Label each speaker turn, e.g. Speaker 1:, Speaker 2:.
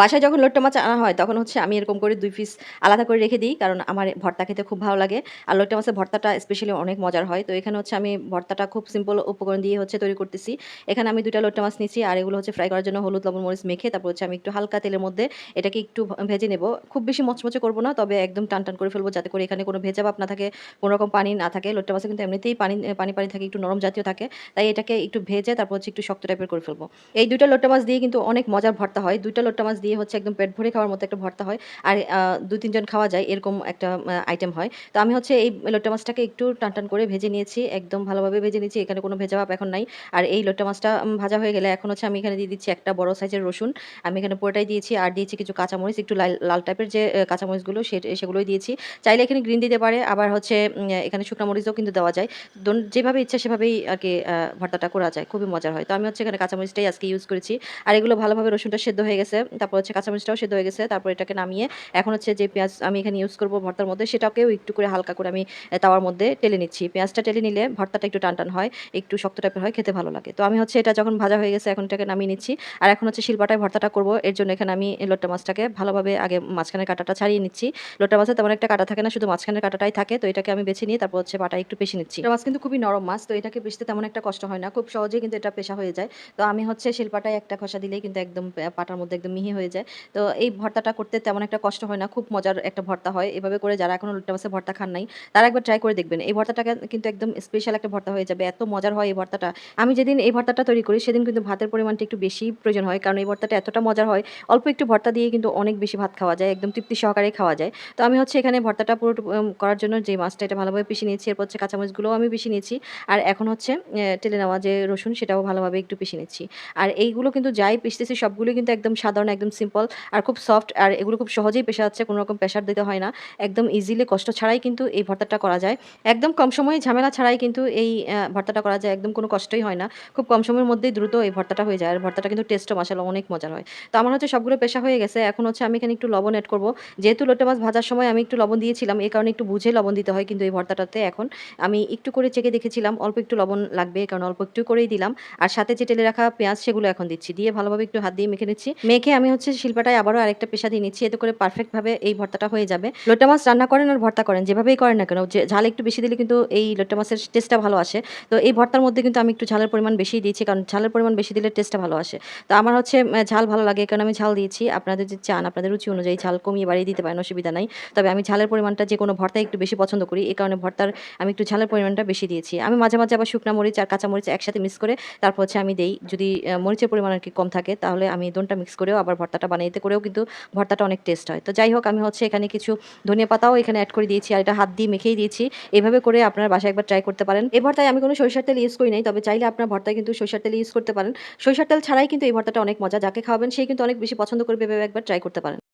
Speaker 1: বাসায় যখন লোট্টা মাছ আনা হয়, তখন হচ্ছে আমি এরকম করে দুই পিস আলাদা করে রেখে দিই, কারণ আমার ভর্তা খেতে খুব ভালো লাগে। আর লোট্টা মাছের ভর্তাটা স্পেশালি অনেক মজার হয়। তো এখানে হচ্ছে আমি ভর্তাটা খুব সিম্পল উপকরণ দিয়ে হচ্ছে তৈরি করতেছি। এখানে আমি দুইটা লোট্টা মাছ নিচ্ছি আর এগুলো হচ্ছে ফ্রাই করার জন্য হলুদ, লবণ, মরিচ মেখে, তারপর হচ্ছে আমি একটু হালকা তেলের মধ্যে এটাকে একটু ভেজে নেব। খুব বেশি মচমচে করব না, তবে একদম টান টান করে ফেলব যাতে করে এখানে কোনো ভেজা ভাব না থাকে, কোনো রকম পানি না থাকে। লোট্টা মাছে কিন্তু এমনিতেই পানি পানি পানি থাকে, একটু নরম জাতীয় থাকে। তাই এটাকে একটু ভেজে তারপর হচ্ছে একটু শক্ত টাইপের করে ফেলব। এই দুইটা লোট্টা মাছ দিয়ে কিন্তু অনেক মজার ভর্তা হয়। দুইটা লোট্টা মাছ দিয়ে হচ্ছে একদম পেট ভরে খাওয়ার মতো একটা ভর্তা হয়। আর দু তিনজন খাওয়া যায়, এরকম একটা আইটেম হয়। তো আমি হচ্ছে এই লোট্টা মাছটাকে একটু টান টান করে ভেজে নিয়েছি, একদম ভালোভাবে ভেজে নিয়েছি, এখানে কোনো ভেজা ভাব এখন নাই। আর এই লোট্টা মাছটা ভাজা হয়ে গেলে এখন হচ্ছে আমি এখানে দিয়ে দিচ্ছি একটা বড় সাইজের রসুন। আমি এখানে পুরোটাই দিয়েছি আর দিয়েছি কিছু কাঁচামরিচ, একটু লাল লাল টাইপের যে কাঁচামরিচগুলো সে, সেগুলোই দিয়েছি। চাইলে এখানে গ্রিন দিতে পারে, আবার হচ্ছে এখানে শুকনো মরিচও কিন্তু দেওয়া যায়। যেভাবে ইচ্ছা সেভাবেই আর কি ভর্তাটা করা যায়, খুবই মজার হয়। তো আমি হচ্ছে এখানে কাঁচামরিচটাই আজকে ইউজ করেছি। আর এগুলো ভালোভাবে রসুনটা সেদ্ধ হয়ে গেছে। তারপর হচ্ছে কাঁচামরিচটাও সেদ্ধ হয়ে গেছে, তারপর এটাকে নামিয়ে এখন হচ্ছে যে পেঁয়াজ আমি এখানে ইউজ করব ভর্তার মধ্যে, সেটাকেও একটু করে হালকা করে আমি তাওয়ার মধ্যে টেলে নিচ্ছি। পেঁয়াজটা টেলে নিলে ভর্তাটা একটু টান টান হয়, একটু শক্ত টাইপের হয়, খেতে ভালো লাগে। তো আমি হচ্ছে এটা যখন ভাজা হয়ে গেছে, এখন এটাকে নামিয়ে নিচ্ছি। আর এখন হচ্ছে শিলপাটায় ভর্তাটা করব, এর জন্য এখানে আমি লোট্টা মাছটাকে ভালোভাবে আগে মাঝখানের কাটাটা ছাড়িয়ে নিচ্ছি। লোট্টা মাছে তেমন একটা কাটা থাকে না, শুধু মাঝখানের কাটাটাই থাকে, তো এটাকে আমি বেছে নিয়ে তারপর হচ্ছে পাটা একটু পেশে নিচ্ছি। মাছ কিন্তু খুবই নরম মাছ, তো এটাকে পেশতে তেমন একটা কষ্ট হয় না, খুব সহজেই কিন্তু এটা পেশা হয়ে যায়। তো আমি হচ্ছে শিলপাটায় একটা খসা দিলেই কিন্তু একদম পাটার মধ্যে একদম মিহি হয়ে যায়। তো এই ভর্তাটা করতে তেমন একটা কষ্ট হয় না, খুব মজার একটা ভর্তা হয়। এভাবে করে যারা এখনও লোট্টা মাছের ভর্তা খান নাই, তারা একবার ট্রাই করে দেখবেন। এই ভর্তাটাকে কিন্তু একদম স্পেশাল একটা ভর্তা হয়ে যাবে। এত মজার হয় এই ভর্তাটা। আমি যেদিন এই ভর্তাটা তৈরি করি, সেদিন কিন্তু ভাতের পরিমাণটা একটু বেশি প্রয়োজন হয়। কারণ এই ভর্তাটা এতটা মজার হয়, অল্প একটু ভর্তা দিয়ে কিন্তু অনেক বেশি ভাত খাওয়া যায়, একদম তৃপ্তি সহকারে খাওয়া যায়। তো আমি হচ্ছে এখানে ভর্তাটা পুরো করার জন্য যে মাছটা, এটা ভালোভাবে পিষে নিয়েছি। এরপর হচ্ছে কাঁচামরিচগুলোও আমি পিষে নিয়েছি। আর এখন হচ্ছে টেলে নেওয়া যে রসুন, সেটাও ভালোভাবে একটু পিষে নিচ্ছি। আর এইগুলো কিন্তু যাই পিষতেছি সবগুলো কিন্তু একদম সাধারণ, একদম সিম্পল আর খুব সফট আর এগুলো খুব সহজেই পেশা যাচ্ছে কোনো রকম প্রেশার দিতে হয় না। একদম ইজিলি কষ্ট ছাড়াই কিন্তু এই ভর্তাটা করা যায়। একদম কম সময়ে ঝামেলা ছাড়াই কিন্তু এই ভর্তাটা করা যায়। একদম কোনো কষ্টই হয় না। খুব কম সময়ের মধ্যেই দ্রুত এই ভর্তাটা হয়ে যায়। আর ভর্তাটা কিন্তু টেস্টও মশালা অনেক মজার হয়। তো আমার হচ্ছে সবগুলো পেশা হয়ে গেছে। এখন হচ্ছে আমি এখানে একটু লবণ অ্যাড করব। যেহেতু লোটে মাছ ভাজার সময় আমি একটু লবণ দিয়েছিলাম, এই কারণে একটু বুঝে লবণ দিতে হয় কিন্তু এই ভর্তাটাতে এখন। আমি একটু করে চেকে দেখেছিলাম, অল্প একটু লবণ লাগবে, কারণ অল্প একটু করেই দিলাম। আর সাথে যে টেলে রাখা পেঁয়াজ, সেগুলো এখন দিচ্ছি। দিয়ে ভালোভাবে একটু হাত দিয়ে মেখে নিচ্ছি। মেখে আমি হচ্ছে শিল্পাটায় আবারও আরেকটা পেশা দিয়ে নিচ্ছি। এতে করে পারফেক্টভাবে এই ভর্তাটা হয়ে যাবে। লোটা মাছ রান্না করেন আর ভর্তা করেন, যেভাবেই করেন না কেন, যে ঝাল একটু বেশি দিলে কিন্তু এই লোটা মাছের টেস্টটা ভালো আসে। তো এই ভর্তার মধ্যে কিন্তু আমি একটু ঝালের পরিমাণ বেশি দিয়েছি, কারণ ঝালের পরিমাণ বেশি দিলে টেস্টটা ভালো আসে। তো আমার হচ্ছে ঝাল ভালো লাগে, কারণ আমি ঝাল দিয়েছি। আপনাদের যে চান, আপনাদের রুচি অনুযায়ী ঝাল কমিয়ে বাড়িয়ে দিতে পারেন, অসুবিধা নাই। তবে আমি ঝালের পরিমাণটা যে কোনো ভর্তায় একটু বেশি পছন্দ করি, এই কারণে ভর্তার আমি একটু ঝালের পরিমাণটা বেশি দিয়েছি। আমি মাঝে মাঝে আবার শুকনা মরিচ আর কাঁচা মরিচ একসাথে মিক্স করে, তারপর হচ্ছে আমি দেই। যদি মরিচের পরিমাণ আর কি কম থাকে, তাহলে আমি দোনটা মিক্স করেও আবার ভর্তাটা বানাইতে করেও কিন্তু ভর্তাটা অনেক টেস্ট হয়। তো যাই হোক, আমি হচ্ছে এখানে কিছু ধনিয়া পাতাও এখানে অ্যাড করে দিয়েছি আর এটা হাত দিয়ে মেখেই দিয়েছি। এভাবে করে আপনার বাসায় একবার ট্রাই করতে পারেন। এই ভর্তায় আমি কোনো সরিষার তেল ইউজ করি নাই, তবে চাইলে আপনার ভর্তায় কিন্তু সরিষার তেল ইউজ করতে পারেন। সরিষার তেল ছাড়াই কিন্তু এই ভর্তাটা অনেক মজা। যাকে খাওয়াবেন সেই কিন্তু অনেক বেশি পছন্দ করবে এভাবে একবার ট্রাই করতে পারেন।